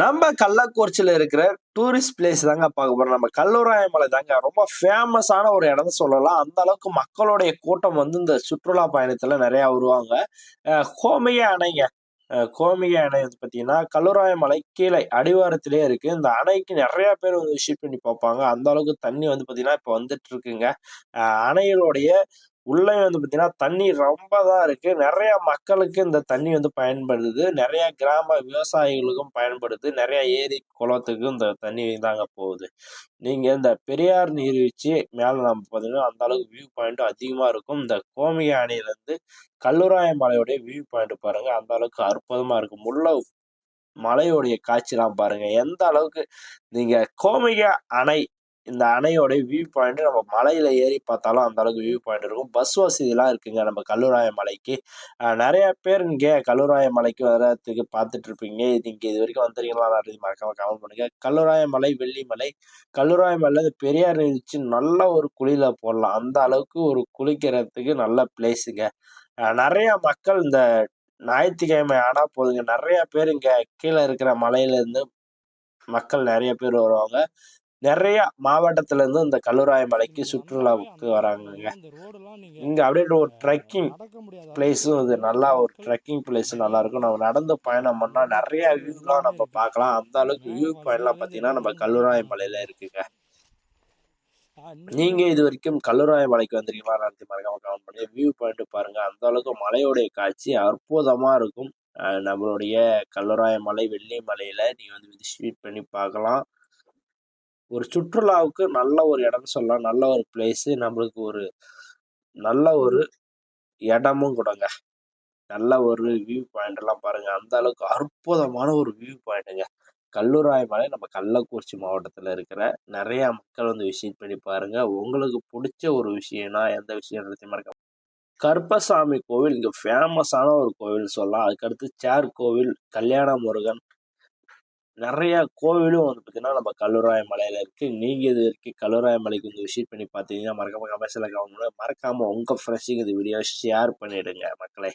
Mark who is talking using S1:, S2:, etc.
S1: நம்ம கள்ளக்குறிச்சியில் இருக்கிற டூரிஸ்ட் பிளேஸ் தாங்க பார்க்க போறோம். நம்ம கல்லூராய மலை தாங்க. ரொம்ப ஃபேமஸான ஒரு இடம் சொல்லலாம். அந்த அளவுக்கு மக்களுடைய கூட்டம் வந்து இந்த சுற்றுலா பயணத்துல நிறைய வருவாங்க கோமிய அணைங்க அஹ் கோமிய அணை வந்து பார்த்தீங்கன்னா கல்லூராய மலை கீழே அடிவாரத்திலே இருக்கு. இந்த அணைக்கு நிறைய பேர் வந்து விசிட் பண்ணி பார்ப்பாங்க. அந்த அளவுக்கு தண்ணி வந்து பார்த்தீங்கன்னா இப்போ வந்துட்டு இருக்குங்க. அணைகளுடைய உள்ளே வந்து பார்த்தீங்கன்னா தண்ணி ரொம்ப தான் இருக்கு. நிறைய மக்களுக்கு இந்த தண்ணி வந்து பயன்படுது. நிறைய கிராம விவசாயிகளுக்கும் பயன்படுது. நிறைய ஏரி குளத்துக்கும் இந்த தண்ணி தாங்க போகுது. நீங்கள் இந்த பெரியார் நீர்வீழ்ச்சி மேலே நம்ம பார்த்தீங்கன்னா அந்த அளவுக்கு வியூ பாயிண்ட் அதிகமாக இருக்கும். இந்த கோமிய அணையிலேருந்து மலையோடைய வியூ பாயிண்ட் பாருங்கள் அந்த அளவுக்கு அற்புதமாக இருக்கும். முல்லை மலையோடைய காட்சிலாம் பாருங்கள் எந்த அளவுக்கு நீங்கள் கோமிய அணை இந்த அணையோட வியூ பாயிண்ட் நம்ம மலையில ஏறி பார்த்தாலும் அந்த அளவுக்கு வியூ பாயிண்ட் இருக்கும். பஸ் வசதிலாம் இருக்குங்க. நம்ம கல்லூராய மலைக்கு. நிறைய பேர் இங்கே கல்லூராய மலைக்கு வர்றதுக்கு பார்த்துட்டு இருப்பீங்க. இது இங்கே இது வரைக்கும் வந்துருக்கீங்களா மறக்காம கமெண்ட் பண்ணுங்க. கல்லூராய மலை வெள்ளிமலை கல்லூராய மலை இந்த பெரியார் இருந்துச்சு நல்ல ஒரு குளியில போடலாம். அந்த அளவுக்கு ஒரு குளிக்கிறதுக்கு நல்ல பிளேஸுங்க நிறைய மக்கள் இந்த ஞாயிற்றுக்கிழமை ஆனால் போதுங்க. நிறைய பேர் இங்கே கீழே இருக்கிற மலையிலேருந்து மக்கள் நிறைய பேர் வருவாங்க. நிறைய மாவட்டத்துல இருந்து இந்த கல்லூராய மலைக்கு சுற்றுலாவுக்கு வராங்கங்க. இங்க அப்படியே ஒரு ட்ரெக்கிங் பிளேஸும் இது நல்லா ஒரு ட்ரெக்கிங் பிளேஸ் நல்லா இருக்கும். நம்ம நடந்து பயணம் பண்ணா நிறைய வியூலாம் நம்ம பார்க்கலாம். அந்த அளவுக்கு வியூ பாயிண்ட்லாம் பார்த்தீங்கன்னா நம்ம கல்லூராய மலையில இருக்குங்க. நீங்க இது வரைக்கும் கல்லூராய மலைக்கு வந்திருக்கீங்களா? நடத்தி மறக்காம கமெண்ட் பண்ணி வியூ பாயிண்ட் பாருங்க. அந்த அளவுக்கு மலையோடைய காட்சி அற்புதமா இருக்கும். நம்மளுடைய கல்லூராய மலை வெள்ளி மலையில நீங்க வந்து விசிட் பண்ணி பார்க்கலாம். ஒரு சுற்றுலாவுக்கு நல்ல ஒரு இடம்னு சொல்லலாம். நல்ல ஒரு பிளேஸு நம்மளுக்கு ஒரு நல்ல ஒரு இடமும் கொடுங்க. நல்ல ஒரு வியூ பாயிண்ட் எல்லாம் பாருங்க. அந்த அளவுக்கு அற்புதமான ஒரு வியூ பாயிண்ட்டுங்க கல்லூராய் மலை நம்ம கள்ளக்குறிச்சி மாவட்டத்தில் இருக்கிற நிறைய மக்கள் வந்து விசிட் பண்ணி பாருங்க. உங்களுக்கு பிடிச்ச ஒரு விஷயம்னா எந்த விஷயம் மறக்க கருப்பசாமி கோவில் இங்கே ஃபேமஸான ஒரு கோவில் சொல்லலாம். அதுக்கடுத்து சேர் கோவில் கல்யாண முருகன் நிறைய கோவிலும் வந்து பார்த்தீங்கன்னா நம்ம கல்லூராய மலையில இருக்கு. நீங்க இது வரைக்கும் கல்லூராய மலைக்கு வந்து விசிட் பண்ணி பார்த்தீங்கன்னா மறக்காம கமெண்ட்ஸ்ல கமெண்ட் மறக்காமல் மறக்காம உங்க ஃப்ரெண்ட்ஸுக்கு இந்த வீடியோ ஷேர் பண்ணிடுங்க மக்களே.